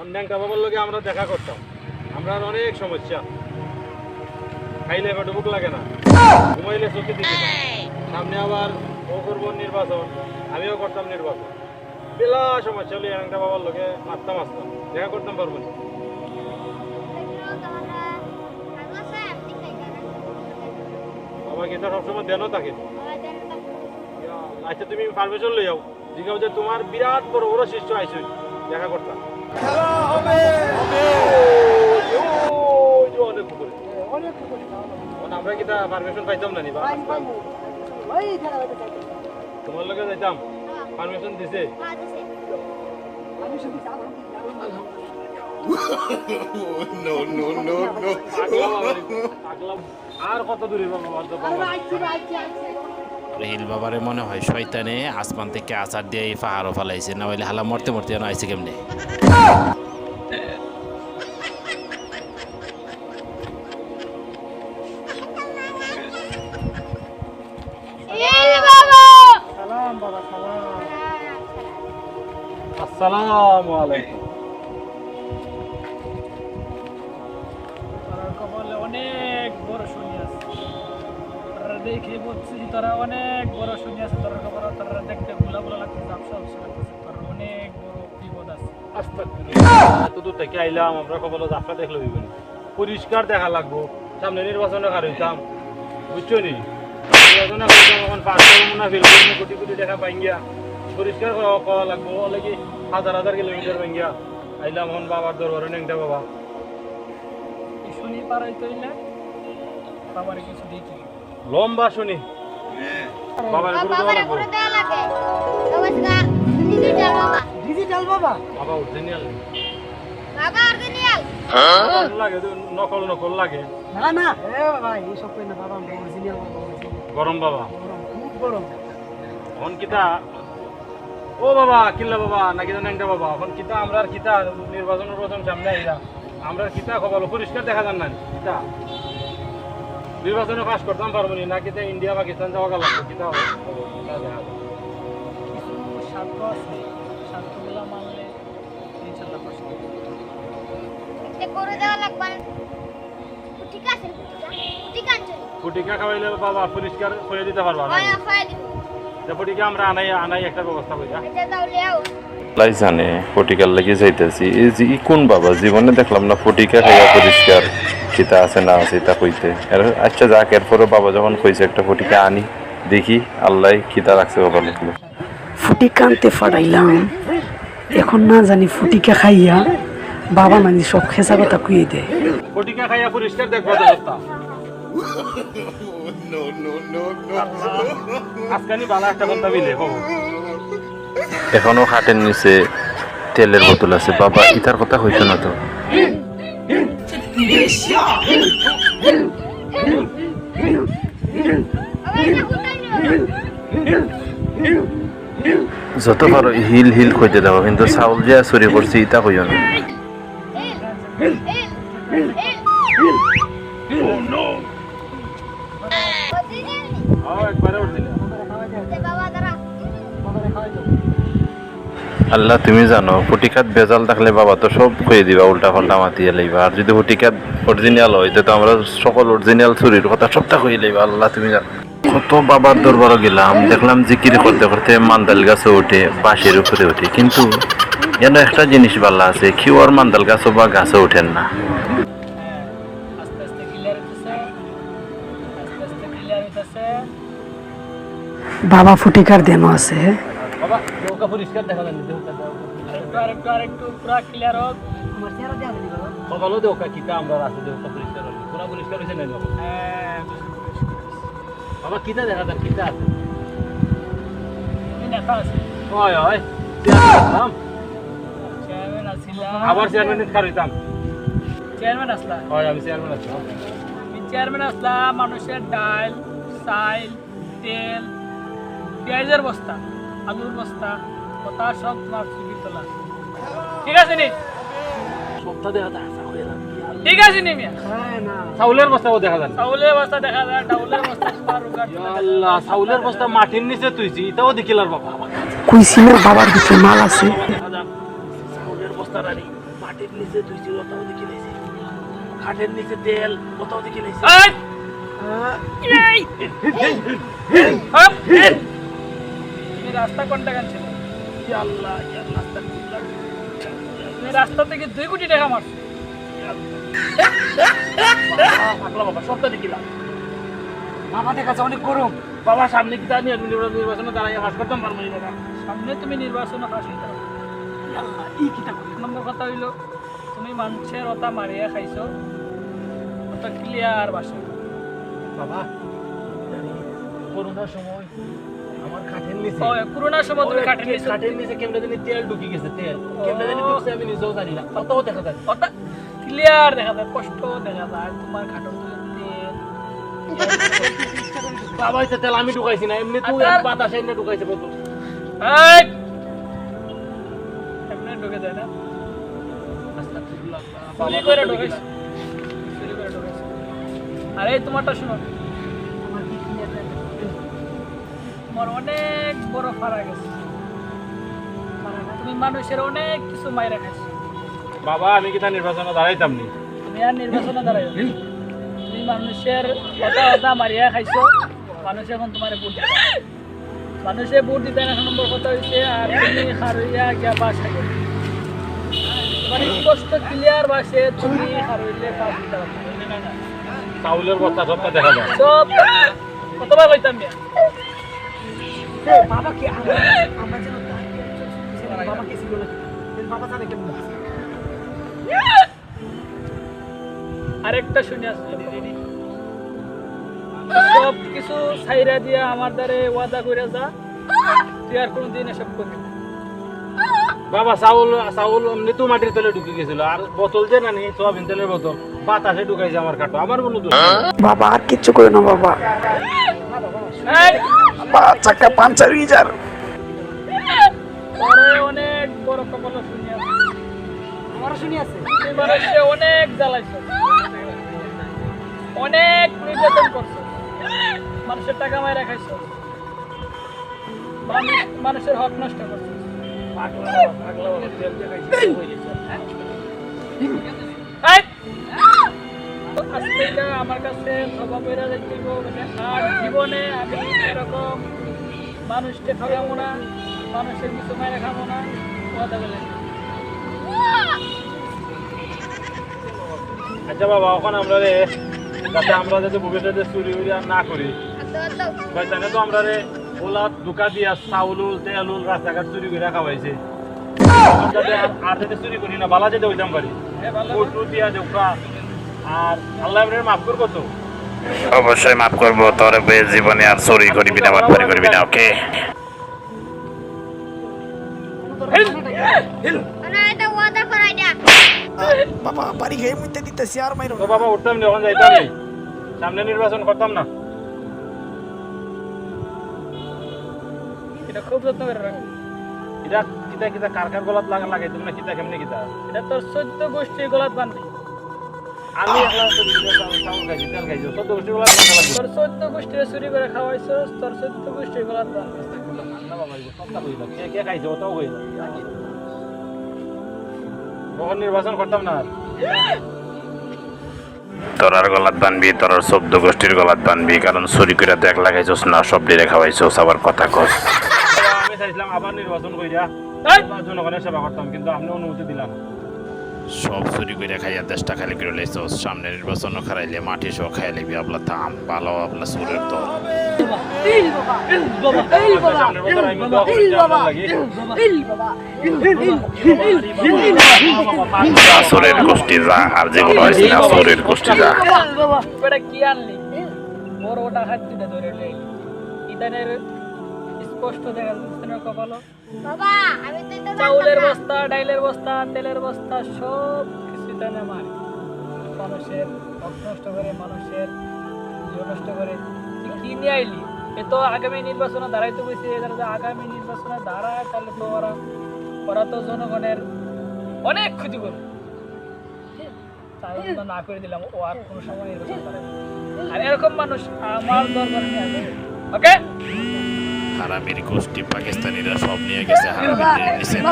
অন্যাঙ্কা বাবার লোকে আমরা দেখা করতাম। আমরা অনেক সমস্যা। খাইলে পেটে ভুক লাগে না। ঘুমাইলে চোখে দিতে সামনে আবার ও করব নির্বাচন, আমিও করতাম নির্বাচন। বেলা সমস্যা হলে একটা বাবার লগে মারতাম, আসতাম। দেখা করতাম পারব না। বাবা কিন্তু সবসময় দেনও থাকে। আচ্ছা তুমি পারমিশন লই যাও। জিজ্ঞাসা তোমার বিরাট বড় বড় শিষ্য আইসো দেখা করতাম। যে অনেক আমরা কি পারমিশন পাইতাম না নি? তোমার লগে যাইতাম। পারমিশন দিছে? no, no, no, no. আর কত দূরে বাবা আর তো বাবা। হিল বাবারে মনে হয় শয়তানে আসমান থেকে আচার দিয়ে এই পাহাড়ও ফালাইছে না হইলে হালা মরতে মরতে যেন আইছে কেমনে? আসসালামু আলাইকুম। দেখে বলছি তারা অনেক বড় শনি আছে তারা কপালে তারা দেখতে গুলা গুলা লাগতেছে আপসা আপসা লাগতেছে। তারা অনেক বড় বিপদ আছে। এত দূর থেকে আইলাম আমরা কপালে যাত্রা দেখলে না। পরিষ্কার দেখা লাগবো। সামনে নির্বাচনে কার হইতাম। বুঝছ নি? নির্বাচনে হইতাম এখন পাঁচ মনে ফিল কোটি কোটি টাকা পাই গিয়া পরিষ্কার করা লাগবো। লাগি হাজার হাজার কিলোমিটার আইলাম এখন বাবার দরবারে নেংটা বাবা। শনি হইলে বাবার কিছু দিতে। লম্বা শুনি। বাবার গুরু দেওয়া লাগবো। ডিজিটাল বাবা। বাবা অরিজিনাল বাবা অরিজিনাল লাগে নকল নকল লাগে। না না। এ বাবা এইসব কই না বাবা অরিজিনাল বাবা গরম বাবা। খুব গরম। কিতা? ও বাবা কিল্লা বাবা নাকি জানেন বাবা। এখন কিতা আমরা আর কিতা নির্বাচনের প্রথম সামনে আমরা কিতা খবর পরিষ্কার দেখা যান না কিতা? নির্বাচনে পাস করতাম পারব না কিতা ইন্ডিয়া পাকিস্তান যাওয়া গেল কিতা হবে? স্বার্থ আছে স্বার্থগুলা মানলে ইনশাল্লাহ পাশ করে দেওয়া লাগবে না। ঠিক আছে ফুটিকা খাওয়াইলে বাবা পরিষ্কার করে দিতে পারবা না? হয় হয় ফুটিকা আমরা আনাই আনাই একটা ব্যবস্থা করি এটা লাই জানে ফটিকার লেগে যাইতেছি। এই যে ই কোন বাবা? জীবনে দেখলাম না ফটিকা খাইয়া পরিষ্কার। খিতা আছে না আছে তা কইতে। এর আচ্ছা যাক এরপরে বাবা যখন কইছে একটা ফটিকা আনি দেখি আল্লাহ খিতা রাখছে বাবা লিখলো ফুটিকা আনতে ফাটাইলাম এখন না জানি ফুটিকা খাইয়া বাবা নানি সব খেসা কথা কুয়ে দেয়। ফুটিকা খাইয়া পরিষ্কার দেখবা এখনও হাটের নিচে তেলের বোতল আছে। বাবা ইতার কথা হইতো না তো। যত পারো হিল হিল খুঁজে দাও কিন্তু চাউল যে চুরি করছি ইতা কইও না আল্লাহ, তুমি জানো ফটিকাত বেজাল থাকলে বাবা তো সব খুঁজে দিবা উল্টা পাল্টা মাতিয়ে লইবা। আর যদি ফটিকাত অরিজিনাল হয় তো আমরা সকল অরিজিনাল চুরির কথা সবটা খুঁজে লইবা, আল্লাহ, তুমি জানো। কত বাবার দরবারও গেলাম, দেখলাম জিকির করতে করতে মান্দাল গাছে ওঠে, বাঁশের উপরে ওঠে। কিন্তু যেন একটা জিনিস ভালো আছে কেউ আর মান্দাল গাছও বা গাছে ওঠেন না। বাবা ফুটিকার দেনও আছে। পরিষ্কার দেখা দেউকা আরেকটু আরেকটু আরেকটু পুরা ক্লিয়ার হোক। চেহারা দেওয়া দিলি সকালও দেউকা কিতা আমরা আছে দেউকা পরিষ্কার হলি পুরা পরিষ্কার হয়েছে না বাবা হ্যাঁ বাবা কিতা দেখা যান কিতা আছে? আছে। হয় হয় চেয়ারম্যান চেয়ারম্যান আসিলাম আবার চেয়ারম্যান কার চেয়ারম্যান আসলা হয় আমি চেয়ারম্যান আছি আমি চেয়ারম্যান আসলা মানুষের ডাল চাইল তেল পেঁয়াজের বস্তা। আলুর বস্তা কথা সব তোমার ছবি তোলা ঠিক আছে নি সপ্তাহ দেখা যায় ঠিক আছে নি মিয়া হ্যাঁ চাউলের বস্তাও দেখা যান চাউলের বস্তা দেখা যায় ডাউলের বস্তা আল্লাহ চাউলের বস্তা মাটির নিচে তুইছি এটাও দেখিলার বাবা কুইসিনের বাবার দিকে মাল আছে চাউলের বস্তা রানি মাটির নিচে ধুইছি ওটাও দেখে নিয়েছি খাটের নিচে তেল ওটাও দেখে নিয়েছি এই! রাস্তা কোনটা গেছিলে আল্লাহ আল্লাহ রাস্তা থেকে দুই কোটি টাকা মারছো। পাগলা বাবা সবটা দেখিলাম বাবা দেখাচ্ছে অনেক গরম। বাবা সামনে কি জানি নির্বাচনে দাঁড়াই হাস করতাম পারব বাবা সামনে তুমি নির্বাচনে ফাঁস হইতে পারো। এই কিতা এক নম্বর কথা হইল তুমি মানুষের ওটা মারিয়া খাইছো ওটা ক্লিয়ার বাসে। বাবা করোনার সময় আমার খাটের নিচে। ও করোনার সময় তুমি কাটে নিয়েছো খাটের নিচে কেমনে জানি তেল ঢুকে গেছে তেল। কেমনে জানি ঢুকছে আমি নিজেও জানি না। কতও দেখা যায়? ওটা ক্লিয়ার দেখা যায় কষ্ট দেখা যায় তোমার খাটোর তেল। বাবা এটা তেল আমি ঢুকাইছি না এমনি তুই আচ্ছা। বাতাসে এনে ঢুকাইছে কত? এই! এমনি ঢুকে যায় না। চুরি করে ঢুকেছে চুরি করে ঢুকেছে আরে তোমারটা শোনো। তোমার অনেক বড় ফারা গেছে। তুমি মানুষের অনেক কিছু মাইরা খাইছো। বাবা আমি কি তার নির্বাচনে দাঁড়াইতাম নি? তুমি আর নির্বাচনে দাঁড়াই তুমি মানুষের কথা কথা মারিয়া খাইছো মানুষ এখন তোমার ভোট মানুষে ভোট দিতে না, এক নম্বর কথা হয়েছে আর তুমি হারইয়া গিয়া পাস মানে স্পষ্ট ক্লিয়ার বাসে তুমি হারইলে পাস দিতে পারবে চাউলের বস্তা সবটা দেখা যায়। সব কতবার কইতাম মিয়া বাবা আমরা আমরা যেন বাবা ছিল বাবা জানে কেমন আরেকটা শুনে আসলে সব কিছু ছাইরা দিয়া আমার দ্বারে ওয়াদা করে যা তুই আর কোনোদিন এসব করবি বাবা চাউল চাউল এমনি তো মাটির তলে ঢুকে গেছিল আর বোতল যে না নি সোয়াবিন তেলের বোতল বাতাসে ঢুকাইছে আমার কাটো আমার কোনো বাবা আর কিচ্ছু করে না বাবা। বাবা চাকা পাঞ্চার হয়ে যার অনেক বড় কপাল শুনি আছে। আমারও শুনি আছে। মানুষকে অনেক জ্বালাইছ। অনেক নির্যাতন করছ। মানুষের টাকা মায়েরা খাইছ। মানুষ- মানুষের হক নষ্ট করছ। পাগলা পাগলা বাবা, তেল যে খাইছি, তেল হয়ে গেছে। আমার কাছে মানে আর জীবনে আমি এরকম মানুষকে ঠকাবো না মানুষের কিছু মায়েরা খাব না কথা বলে আচ্ছা বাবা ওখানে আমরা রে যাতে আমরা যাতে ভবিষ্যতে চুরি উরি আর না করি। তাহলে তো আমরা রে ওলা দোকা দিয়া চাউল তেল রাস্তাঘাট চুরি করে খাওয়াইছে। এখন যাতে আর- যাতে চুরি করি না বালা যেতে হইতাম পারি। কোটু দিয়া দেখা আর আল্লাহ আপনার মাফ করব তো? অবশ্যই মাফ করব তোর জীবনে আর চুরি করবি না বাটপারি করবি না ওকে? বাবা বাড়ি খেয়ে মুইতে দিতেছি আর মাইরো তো বাবা উঠতাম না ওখানে যাইতাম। নি। সামনে নির্বাচন করতাম না। এটা খুব যত্ন করে রাখব এটা কিতা কিতা কার কার গলাত লাগা লাগাইতাম না কিতা কেমনে কিতা? এটা তোর চোদ্দ গোষ্ঠীর গলাত বান্ধি আমি তোর চোদ্দ গোষ্ঠীর চুরি করে খাওয়াইছো চোদ্দ নির্বাচন করতাম না আর। গলাত বানবি তোর আর চোদ্দ গোষ্ঠীর গলাত বানবি কারণ চুরি করে দেখ লাগাইছস না সব ডিরে খাওয়াইছস আবার কথা কস। আমি চাইছিলাম আবার নির্বাচন কইরা জনগণের সেবা করতাম কিন্তু আপনি অনুমতি দিলাম না। সব চুরি করে খাইয়া দেশটা খালি করে লাইছস সামনে নির্বাচন খারাইলে মাটি সহ খাই লিবি আপলা থাম ভালো চুরের যে আপনার লাগি। যা চোরের গোষ্ঠী যা আর যেগুলো হয়েছে না চোরের গোষ্ঠী যা কি আনলি বড় ওটা হাত দিতে ধরে ইদানের স্পষ্ট দেখা যাচ্ছে না চাউলের বস্তা ডাইলের বস্তা তেলের বস্তা সব কিছু ইদানে মারে মানুষের নষ্ট করে মানুষের নষ্ট করে। কি নিয়ে আইলি? এ তো আগামী নির্বাচনে দাঁড়াইতে বসে এরা আগামী নির্বাচনে দাঁড়ায় তাহলে তো ওরা ওরা তো জনগণের অনেক ক্ষতি করবে। তাই না করে দিলাম ও আর কোনো সময় নির্বাচন আর এরকম মানুষ আমার নিয়ে আসবে। ওকে? হারামির গোষ্ঠী পাকিস্তানিরা সব নিয়ে গেছে হারামির